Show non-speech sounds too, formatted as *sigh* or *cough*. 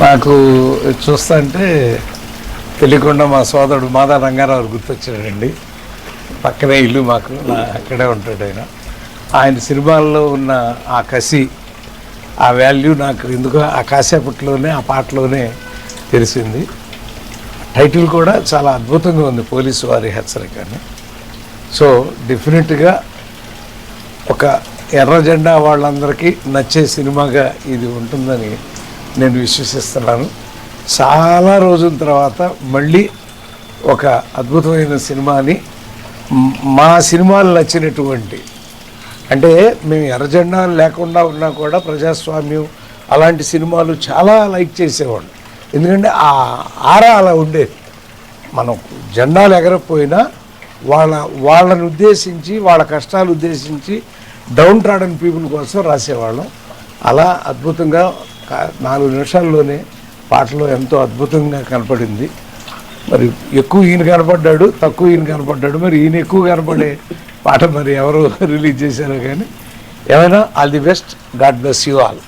నాకు చూస్తా అంటే తెలియకుండా మా సోదరుడు మాదా రంగారావు గుర్తొచ్చాడండి. పక్కనే ఇల్లు మాకు అక్కడే ఉంటాడు ఆయన. ఆయన సినిమాల్లో ఉన్న ఆ కసి ఆ వాల్యూ నాకు ఎందుకో ఆ కాసేపట్లోనే ఆ పాటలోనే తెలిసింది. టైటిల్ కూడా చాలా అద్భుతంగా ఉంది పోలీసు వారి హెచ్చరికని. సో డెఫినెట్గా ఒక ఎర్ర జెండా వాళ్ళందరికీ నచ్చే సినిమాగా ఇది ఉంటుందని నేను విశ్వసిస్తున్నాను. చాలా రోజుల తర్వాత మళ్ళీ ఒక అద్భుతమైన సినిమాని మా సినిమాలు నచ్చినటువంటి అంటే మేము ఎర్రజెండా లేకుండా ఉన్నా కూడా ప్రజాస్వామ్యం అలాంటి సినిమాలు చాలా లైక్ చేసేవాళ్ళు. ఎందుకంటే ఆ ఆరా అలా ఉండేది. మనం జెండాలు ఎగరకపోయినా వాళ్ళ వాళ్ళని ఉద్దేశించి వాళ్ళ కష్టాలు ఉద్దేశించి డౌన్ ట్రాడన్ పీపుల్ కోసం రాసేవాళ్ళం. అలా అద్భుతంగా నాలుగు నిమిషాల్లోనే పాటలో ఎంతో అద్భుతంగా కనపడింది. మరి ఎక్కువ ఈయన కనపడ్డాడు తక్కువ ఈయన కనపడ్డాడు మరి ఈయన ఎక్కువ కనపడే పాట మరి ఎవరు *laughs* రిలీజ్ చేశారో కానీ ఏమైనా all the best God bless you all.